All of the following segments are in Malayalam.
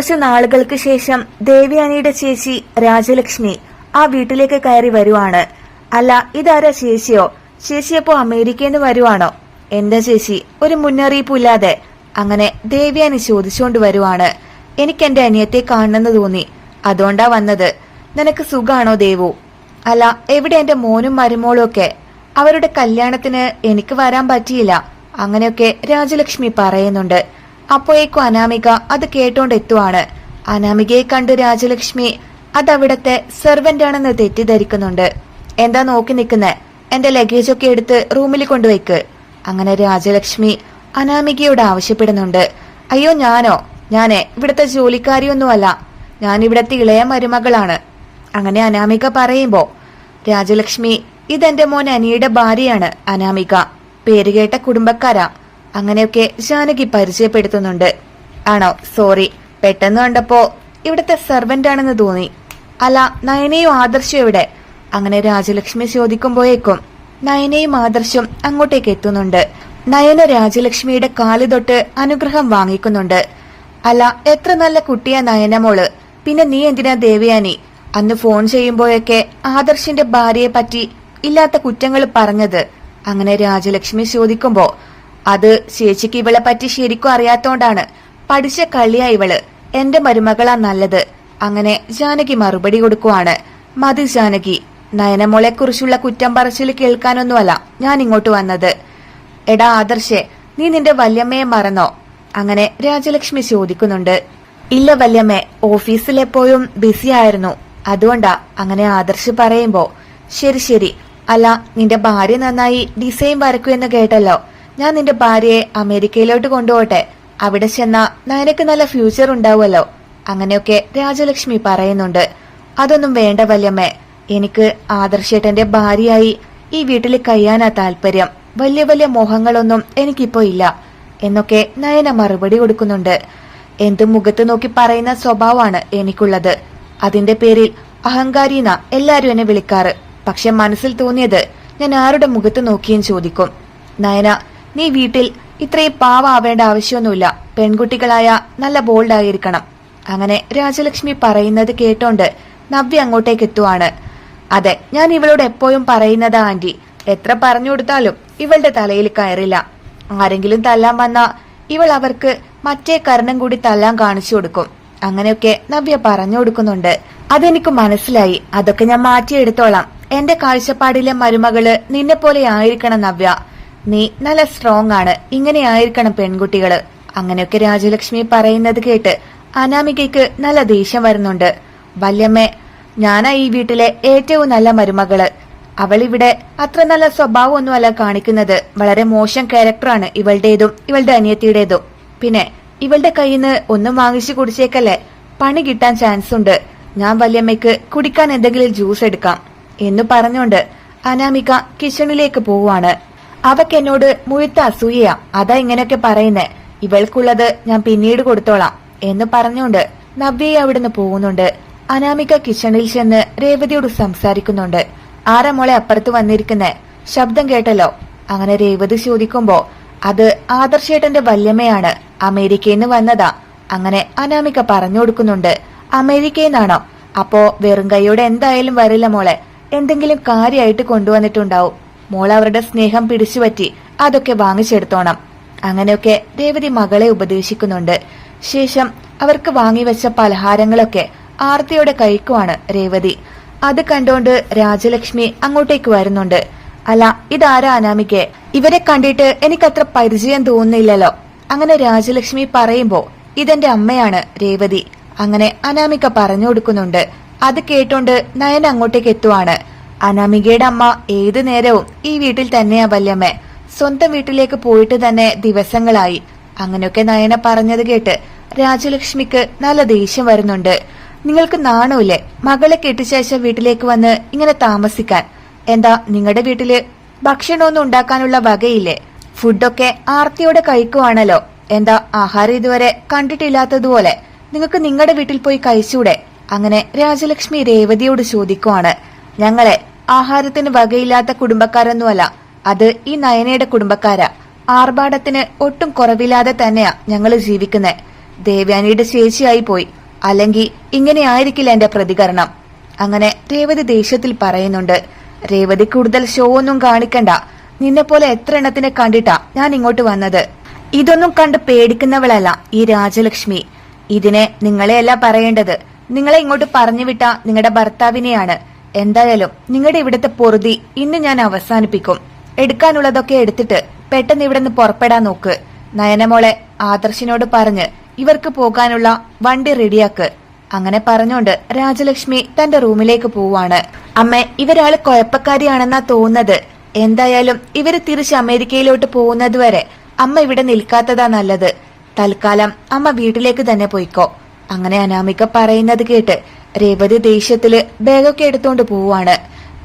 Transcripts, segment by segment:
കുറച്ചു നാളുകൾക്ക് ശേഷം ദേവ്യാനിയുടെ ചേച്ചി രാജലക്ഷ്മി ആ വീട്ടിലേക്ക് കയറി വരുവാണ്. അല്ല ഇതാരാ ചേച്ചിയോ? ചേച്ചിയപ്പോ അമേരിക്കയിൽ നിന്ന് വരുവാണോ? എന്താ ചേച്ചി? ഒരു മുന്നറിയിപ്പില്ലാതെ അങ്ങനെ ദേവ്യാനി ചോദിച്ചുകൊണ്ട് വരുവാണ്. എനിക്ക് എന്റെ അനിയത്തെ കാണണമെന്ന് തോന്നി. അതുകൊണ്ടാ വന്നത്. നിനക്ക് സുഖാണോ ദേവു? അല്ല എവിടെ എന്റെ മോനും മരുമോളും ഒക്കെ? അവരുടെ കല്യാണത്തിന് എനിക്ക് വരാൻ പറ്റിയില്ല. അങ്ങനെയൊക്കെ രാജലക്ഷ്മി പറയുന്നുണ്ട്. അപ്പോഴേക്കും അനാമിക അത് കേട്ടോണ്ടെത്തുവാണ്. അനാമികയെ കണ്ട് രാജലക്ഷ്മി അതവിടത്തെ സെർവന്റ് ആണെന്ന് തെറ്റിദ്ധരിക്കുന്നുണ്ട്. എന്താ നോക്കി നിൽക്കുന്നെ? എന്റെ ലഗേജ് ഒക്കെ എടുത്ത് റൂമിൽ കൊണ്ടുവയ്ക്ക്. അങ്ങനെ രാജലക്ഷ്മി അനാമികയോട് ആവശ്യപ്പെടുന്നുണ്ട്. അയ്യോ ഞാനോ? ഞാനേ ഇവിടുത്തെ ജോലിക്കാരിയൊന്നുമല്ല. ഞാൻ ഇവിടത്തെ ഇളയ മരുമകളാണ്. അങ്ങനെ അനാമിക പറയുമ്പോ രാജലക്ഷ്മി ഇതെന്റെ മോൻ അനിയുടെ ഭാര്യയാണ് അനാമിക. പേരുകേട്ട കുടുംബക്കാരാ. അങ്ങനെയൊക്കെ ജാനകി പരിചയപ്പെടുത്തുന്നുണ്ട്. ആണോ? സോറി. പെട്ടെന്ന് കണ്ടപ്പോ ഇവിടുത്തെ സെർവന്റ് ആണെന്ന് തോന്നി. അല്ല നയനയും ആദർശം എവിടെ? അങ്ങനെ രാജലക്ഷ്മി ചോദിക്കുമ്പോയേക്കും നയനയും ആദർശം അങ്ങോട്ടേക്ക് എത്തുന്നുണ്ട്. നയന രാജലക്ഷ്മിയുടെ കാൽ തൊട്ട് അനുഗ്രഹം വാങ്ങിക്കുന്നുണ്ട്. അല്ല എത്ര നല്ല കുട്ടിയാ നയന മോൾ. പിന്നെ നീ എന്തിനാ ദേവയാനി? അന്ന് ഫോൺ ചെയ്യുമ്പോഴൊക്കെ ആദർശിന്റെ ഭാര്യയെ പറ്റി ഇല്ലാത്ത കുറ്റങ്ങൾ പറഞ്ഞത്. അങ്ങനെ രാജലക്ഷ്മി ചോദിക്കുമ്പോ അത് ചേച്ചിക്ക് ഇവളെ പറ്റി ശരിക്കും അറിയാത്തോണ്ടാണ് പഠിച്ച കളിയാ ഇവൾ. എന്റെ മരുമകളാ നല്ലത്. അങ്ങനെ ജാനകി മറുപടി കൊടുക്കുവാണ്. മതി ജാനകി നയനമോളെ കുറിച്ചുള്ള കുറ്റം പറച്ചിൽ കേൾക്കാനൊന്നുമല്ല ഞാൻ ഇങ്ങോട്ട് വന്നത്. എടാ ആദർശേ നീ നിന്റെ വല്യമ്മയെ മറന്നോ? അങ്ങനെ രാജലക്ഷ്മി ചോദിക്കുന്നുണ്ട്. ഇല്ല വല്യമ്മേ ഓഫീസിൽ എപ്പോഴും ബിസി ആയിരുന്നു. അതുകൊണ്ടാ അങ്ങനെ ആദർശ് പറയുമ്പോ ശരി ശരി അല്ല നിന്റെ ഭാര്യ നന്നായി ഡിസൈൻ വരക്കൂ എന്ന് കേട്ടല്ലോ. ഞാൻ നിന്റെ ഭാര്യയെ അമേരിക്കയിലോട്ട് കൊണ്ടുപോട്ടെ അവിടെ ചെന്നാ നയനക്ക് നല്ല ഫ്യൂച്ചർ ഉണ്ടാവുമല്ലോ. അങ്ങനെയൊക്കെ രാജലക്ഷ്മി പറയുന്നുണ്ട്. അതൊന്നും വേണ്ട വല്യമ്മേ. എനിക്ക് ആദർശേട്ടന്റെ ഭാര്യയായി ഈ വീട്ടിൽ കഴിയാനാ താല്പര്യം. വലിയ വലിയ മോഹങ്ങളൊന്നും എനിക്കിപ്പോ ഇല്ല. എന്നൊക്കെ നയന മറുപടി കൊടുക്കുന്നുണ്ട്. എന്തും മുഖത്ത് നോക്കി പറയുന്ന സ്വഭാവമാണ് എനിക്കുള്ളത്. അതിന്റെ പേരിൽ അഹങ്കാരിന എല്ലാരും എന്നെ വിളിക്കാറ്. പക്ഷെ മനസ്സിൽ തോന്നിയത് ഞാൻ ആരുടെ മുഖത്ത് നോക്കിയും ചോദിക്കും. നയന നീ വീട്ടിൽ ഇത്രയും പാവാവേണ്ട ആവശ്യമൊന്നുമില്ല. പെൺകുട്ടികളായ നല്ല ബോൾഡ് ആയിരിക്കണം അങ്ങനെ രാജലക്ഷ്മി പറയുന്നത് കേട്ടോണ്ട് നവ്യ അങ്ങോട്ടേക്ക് എത്തുവാണ് അതെ ഞാൻ ഇവളോട് എപ്പോഴും പറയുന്നതാ ആന്റി. എത്ര പറഞ്ഞു കൊടുത്താലും ഇവളുടെ തലയിൽ കയറില്ല. ആരെങ്കിലും തല്ലാൻ വന്ന ഇവൾ അവർക്ക് മറ്റേ കരണം കൂടി തല്ലാൻ കാണിച്ചു കൊടുക്കും. അങ്ങനെയൊക്കെ നവ്യ പറഞ്ഞു കൊടുക്കുന്നുണ്ട്. അതെനിക്ക് മനസ്സിലായി. അതൊക്കെ ഞാൻ മാറ്റിയെടുത്തോളാം. എന്റെ കാഴ്ചപ്പാടിലെ മരുമകൾ നിന്നെ പോലെ ആയിരിക്കണം നവ്യ. നീ നല്ല സ്ട്രോങ് ആണ്. ഇങ്ങനെ ആയിരിക്കണം പെൺകുട്ടികൾ. അങ്ങനെയൊക്കെ രാജലക്ഷ്മി പറയുന്നത് കേട്ട് അനാമികയ്ക്ക് നല്ല ദേഷ്യം വരുന്നുണ്ട്. വല്യമ്മേ ഞാനാ ഈ വീട്ടിലെ ഏറ്റവും നല്ല മരുമകൾ. അവൾ ഇവിടെ അത്ര നല്ല സ്വഭാവമൊന്നുമല്ല കാണിക്കുന്നത്. വളരെ മോശം ക്യാരക്ടറാണ് ഇവളുടേതും ഇവളുടെ അനിയത്തിയുടേതും. പിന്നെ ഇവളുടെ കയ്യിൽ നിന്ന് ഒന്നും വാങ്ങിച്ചു കുടിച്ചേക്കല്ലേ? പണി കിട്ടാൻ ചാൻസ് ഉണ്ട്. ഞാൻ വല്യമ്മയ്ക്ക് കുടിക്കാൻ എന്തെങ്കിലും ജ്യൂസ് എടുക്കാം. എന്ന് പറഞ്ഞുകൊണ്ട് അനാമിക കിച്ചണിലേക്ക് പോവാണ് അവക്ക് എന്നോട് മുഴുത്ത അസൂയയാ. അതാ ഇങ്ങനെയൊക്കെ പറയുന്നേ. ഇവൾക്കുള്ളത് ഞാൻ പിന്നീട് കൊടുത്തോളാം എന്ന് പറഞ്ഞുകൊണ്ട് നവ്യയെ അവിടുന്ന് പോകുന്നുണ്ട്. അനാമിക കിച്ചണിൽ ചെന്ന് രേവതിയോട് സംസാരിക്കുന്നുണ്ട്. ആരാ മോളെ അപ്പുറത്ത് വന്നിരിക്കുന്നേ? ശബ്ദം കേട്ടല്ലോ. അങ്ങനെ രേവതി ചോദിക്കുമ്പോ അത് ആദർശേട്ടന്റെ വല്യമ്മയാണ്. അമേരിക്കയിൽ നിന്ന് വന്നതാ. അങ്ങനെ അനാമിക പറഞ്ഞു കൊടുക്കുന്നുണ്ട്. അമേരിക്കയിൽ നിന്നാണോ അപ്പോ വെറും കൈയോടെ എന്തായാലും വരില്ല മോളെ. എന്തെങ്കിലും കാര്യമായിട്ട് കൊണ്ടുവന്നിട്ടുണ്ടാവും. മോൾ അവരുടെ സ്നേഹം പിടിച്ചുപറ്റി അതൊക്കെ വാങ്ങിച്ചെടുത്തോണം. അങ്ങനെയൊക്കെ രേവതി മകളെ ഉപദേശിക്കുന്നുണ്ട്. ശേഷം അവർക്ക് വാങ്ങിവെച്ച പലഹാരങ്ങളൊക്കെ ആർത്തിയോടെ കഴിക്കുവാണ് രേവതി. അത് കണ്ടോണ്ട് രാജലക്ഷ്മി അങ്ങോട്ടേക്ക് വരുന്നുണ്ട്. അല്ല ഇതാരാ അനാമിക്ക് ഇവരെ കണ്ടിട്ട് എനിക്കത്ര പരിചയം തോന്നുന്നില്ലല്ലോ. അങ്ങനെ രാജലക്ഷ്മി പറയുമ്പോ ഇതെന്റെ അമ്മയാണ് രേവതി. അങ്ങനെ അനാമിക പറഞ്ഞു കൊടുക്കുന്നുണ്ട്. അത് കേട്ടോണ്ട് നയൻ അങ്ങോട്ടേക്ക് എത്തുവാണ്. അനാമികയുടെ അമ്മ ഏതു നേരവും ഈ വീട്ടിൽ തന്നെയാ വല്യമ്മേ. സ്വന്തം വീട്ടിലേക്ക് പോയിട്ട് തന്നെ ദിവസങ്ങളായി. അങ്ങനെയൊക്കെ നയന പറഞ്ഞത് കേട്ട് രാജലക്ഷ്മിക്ക് നല്ല ദേഷ്യം വരുന്നുണ്ട്. നിങ്ങൾക്ക് നാണമില്ലേ മകളെ കെട്ടിച്ചയച്ച വീട്ടിലേക്ക് വന്ന് ഇങ്ങനെ താമസിക്കാൻ. എന്താ നിങ്ങളുടെ വീട്ടിൽ ഭക്ഷണമൊന്നും ഉണ്ടാക്കാനുള്ള വകയില്ലേ? ഫുഡൊക്കെ ആർത്തിയോടെ കഴിക്കുവാണല്ലോ. എന്താ ആഹാരം ഇതുവരെ കണ്ടിട്ടില്ലാത്തതുപോലെ. നിങ്ങൾക്ക് നിങ്ങളുടെ വീട്ടിൽ പോയി കഴിച്ചൂടെ? അങ്ങനെ രാജലക്ഷ്മി രേവതിയോട് ചോദിക്കുവാണ്. ഞങ്ങളെ ആഹാരത്തിന് വകയില്ലാത്ത കുടുംബക്കാരൊന്നുമല്ല. അത് ഈ നയനയുടെ കുടുംബക്കാരാ. ആർഭാടത്തിന് ഒട്ടും കുറവില്ലാതെ തന്നെയാ ഞങ്ങൾ ജീവിക്കുന്നത് ദേവ്യാനിയുടെ ചേച്ചിയായി പോയി. അല്ലെങ്കിൽ ഇങ്ങനെ ആയിരിക്കില്ല എന്റെ പ്രതികരണം. അങ്ങനെ രേവതി ദേഷ്യത്തിൽ പറയുന്നുണ്ട്. രേവതി കൂടുതൽ ഷോ ഒന്നും കാണിക്കണ്ട. നിന്നെ പോലെ എത്ര എണ്ണത്തിനെ കണ്ടിട്ടാ ഞാൻ ഇങ്ങോട്ട് വന്നത്? ഇതൊന്നും കണ്ട് പേടിക്കുന്നവളല്ല ഈ രാജലക്ഷ്മി. ഇതിനെ നിങ്ങളെയല്ല പറയേണ്ടത്. നിങ്ങളെ ഇങ്ങോട്ട് പറഞ്ഞു വിട്ട നിങ്ങളുടെ ഭർത്താവിനെയാണ്. എന്തായാലും നിങ്ങളുടെ ഇവിടുത്തെ പൊറുതി ഇന്ന് ഞാൻ അവസാനിപ്പിക്കും. എടുക്കാനുള്ളതൊക്കെ എടുത്തിട്ട് പെട്ടെന്ന് ഇവിടെ നിന്ന് പുറപ്പെടാൻ നോക്ക്. നയനമോളെ ആദർശിനോട് പറഞ്ഞ് ഇവർക്ക് പോകാനുള്ള വണ്ടി റെഡിയാക്ക്. അങ്ങനെ പറഞ്ഞുകൊണ്ട് രാജലക്ഷ്മി തന്റെ റൂമിലേക്ക് പോവാണ്. അമ്മ ഇവരാൾ കുഴപ്പക്കാരിയാണെന്നാ തോന്നുന്നത്. എന്തായാലും ഇവർ തിരിച്ച് അമേരിക്കയിലോട്ട് പോകുന്നതുവരെ അമ്മ ഇവിടെ നിൽക്കാത്തതാ നല്ലത്. തൽക്കാലം അമ്മ വീട്ടിലേക്ക് തന്നെ പോയിക്കോ. അങ്ങനെ അനാമിക പറയുന്നത് കേട്ട് രേവതി ദേഷ്യത്തിൽ ബാഗൊക്കെ എടുത്തോണ്ട് പോവാണ്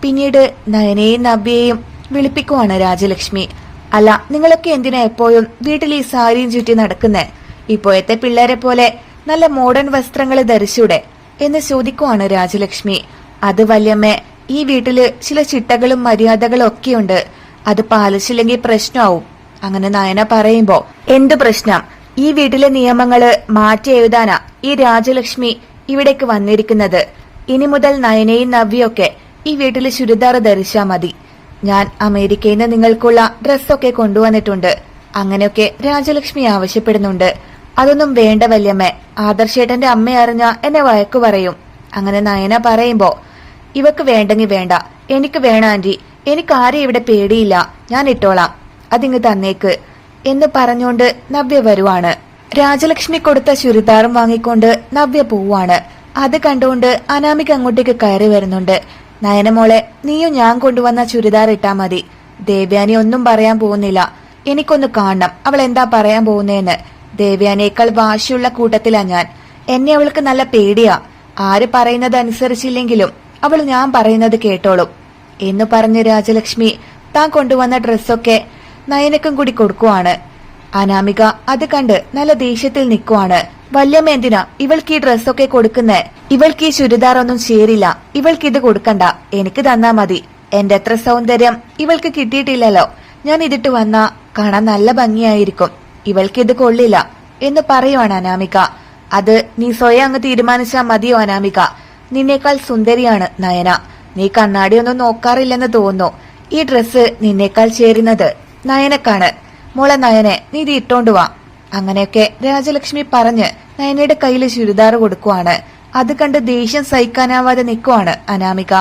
പിന്നീട് നയനെയും നവ്യയെയും വിളിപ്പിക്കുവാണ് രാജലക്ഷ്മി. അല്ല നിങ്ങളൊക്കെ എന്തിനാ എപ്പോഴും വീട്ടിൽ ഈ സാരിയും ചുറ്റി നടക്കുന്നേ? ഇപ്പോഴത്തെ പിള്ളേരെ പോലെ നല്ല മോഡേൺ വസ്ത്രങ്ങൾ ധരിച്ചൂടെ? എന്ന് ചോദിക്കുവാണ് രാജലക്ഷ്മി. അത് വല്യമ്മേ ഈ വീട്ടിൽ ചില ചിട്ടകളും മര്യാദകളും ഒക്കെയുണ്ട്. അത് പാലിച്ചില്ലെങ്കിൽ പ്രശ്നമാവും. അങ്ങനെ നയന പറയുമ്പോ എന്ത് പ്രശ്നം? ഈ വീട്ടിലെ നിയമങ്ങൾ മാറ്റി എഴുതാനാ ഈ രാജലക്ഷ്മി ഇവിടേക്ക് വന്നിരിക്കുന്നത്. ഇനി മുതൽ നയനയും നവ്യൊക്കെ ഈ വീട്ടിൽ ചുരിദാർ ധരിച്ചാ മതി. ഞാൻ അമേരിക്കയിൽ നിന്ന് നിങ്ങൾക്കുള്ള ഡ്രസ്സൊക്കെ കൊണ്ടുവന്നിട്ടുണ്ട്. അങ്ങനെയൊക്കെ രാജലക്ഷ്മി ആവശ്യപ്പെടുന്നുണ്ട്. അതൊന്നും വേണ്ട വല്യമ്മേ. ആദർശേട്ടന്റെ അമ്മ അറിഞ്ഞ എന്നെ വഴക്കു പറയും. അങ്ങനെ നയന പറയുമ്പോ ഇവക്ക് വേണ്ടെങ്കി വേണ്ട. എനിക്ക് വേണ ആന്റി. എനിക്ക് ആരെയും ഇവിടെ പേടിയില്ല. ഞാൻ ഇട്ടോളാം. അതിങ്ങ് തന്നേക്ക്. എന്ന് പറഞ്ഞുകൊണ്ട് നവ്യ വരുവാണ്. രാജലക്ഷ്മി കൊടുത്ത ചുരിദാറും വാങ്ങിക്കൊണ്ട് നവ്യ പോവാണ് അത് കണ്ടുകൊണ്ട് അനാമിക അങ്ങോട്ടേക്ക് കയറി വരുന്നുണ്ട്. നയനമോളെ നീയും ഞാൻ കൊണ്ടുവന്ന ചുരിദാർ ഇട്ടാ മതി. ദേവ്യാനി ഒന്നും പറയാൻ പോകുന്നില്ല. എനിക്കൊന്ന് കാണണം. അവൾ എന്താ പറയാൻ പോകുന്നതെന്ന് ദേവ്യാനേക്കാൾ വാശിയുള്ള കൂട്ടത്തിലാ ഞാൻ. എന്നെ അവൾക്ക് നല്ല പേടിയാ. ആര് പറയുന്നത് അനുസരിച്ചില്ലെങ്കിലും അവൾ ഞാൻ പറയുന്നത് കേട്ടോളും. എന്ന് പറഞ്ഞ് രാജലക്ഷ്മി താൻ കൊണ്ടുവന്ന ഡ്രസ്സൊക്കെ നയനക്കും കൂടി കൊടുക്കുവാണ്. അനാമിക അത് കണ്ട് നല്ല ദേഷ്യത്തിൽ നിൽക്കുവാണ് വല്യമ്മ എന്തിനാ? ഇവൾക്ക് ഈ ഡ്രസ്സൊക്കെ കൊടുക്കുന്നേ. ഇവൾക്ക് ഈ ചുരിദാർ ഒന്നും ചേരില്ല ഇവൾക്ക് ഇത് കൊടുക്കണ്ട. എനിക്ക് തന്നാ മതി. എന്റെ അത്ര സൗന്ദര്യം ഇവൾക്ക് കിട്ടിയിട്ടില്ലല്ലോ. ഞാൻ ഇതിട്ട് വന്നാ കാണാൻ നല്ല ഭംഗിയായിരിക്കും. ഇവൾക്ക് ഇത് കൊള്ളില്ല. എന്ന് പറയുവാണ് അനാമിക. അത് നീ സ്വയം അങ്ങ് തീരുമാനിച്ചാ മതിയോ അനാമിക? നിന്നേക്കാൾ സുന്ദരിയാണ് നയന. നീ കണ്ണാടിയൊന്നും നോക്കാറില്ലെന്ന് തോന്നുന്നു. ഈ ഡ്രസ്സ് നിന്നേക്കാൾ ചേരുന്നത് നയനക്കാണ്. മോളെ നയനെ നീ ഇത് ഇട്ടോണ്ട് വാ. അങ്ങനെയൊക്കെ രാജലക്ഷ്മി പറഞ്ഞ് നയനയുടെ കയ്യിൽ ചുരിദാർ കൊടുക്കുവാണ്. അത് കണ്ട് ദേഷ്യം സഹിക്കാനാവാതെ നിൽക്കുവാണ് അനാമിക.